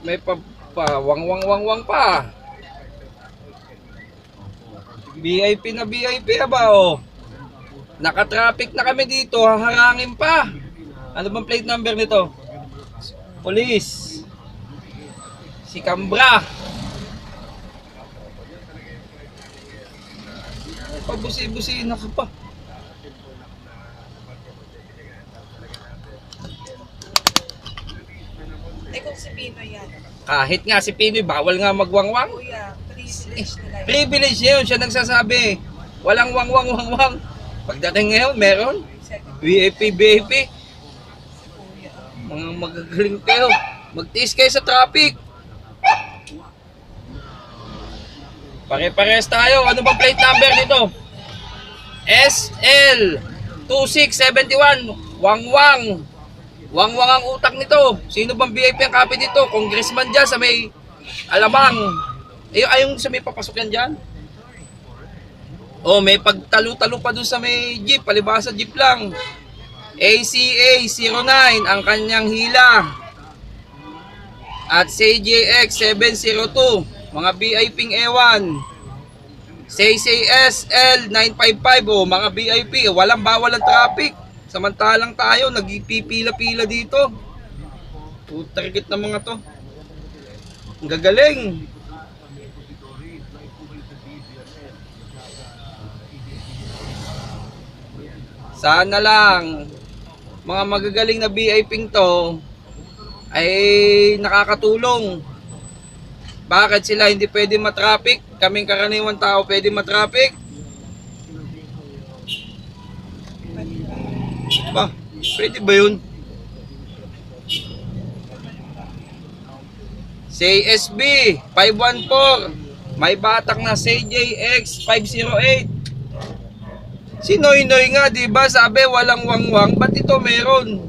May pa, pa wang wang wang wang pa. VIP na VIP ba oh. Naka-traffic na kami dito, haharangin pa. Ano bang plate number nito? Police. Si Cambra. Pabusi-busi na ka pa. Eh kung si Pino yan, Kahit nga si Pinoy, bawal nga magwangwang. kuya, privilege nila yan. Privilege yun, siya nagsasabi. Walang wangwang wangwang. Pagdating ngayon, meron. VIP, VIP. Mga magagaling kayo. Magtiis kayo sa traffic. Pare-pares tayo. Ano ba plate number nito? SL 2671. Wangwang. Wangwang ang utak nito. Sino bang VIP ang copy dito? Congressman dyan sa may alamang. Ay, ayong sa may papasok yan dyan. Oh, may pagtalo-talo pa dun sa may jeep. Palibasa jeep lang. ACA 09 ang kanyang hila. At CJX 702 mga VIP ewan. CCSL 955 oh, mga VIP walang bawal ang traffic. Samantalang tayo nagpipila-pila dito. Putarget ng mga to. Ang gagaling. Sana lang mga magagaling na VIP to ay nakakatulong. Bakit sila hindi pwede matraffic? Kaming karaniwan tao pwede matraffic? Ba, pwede ba yun? CSB 514 May batak na CJX 508 Si Noy Noy nga, di ba? Sabi walang wangwang. Ba't ito meron?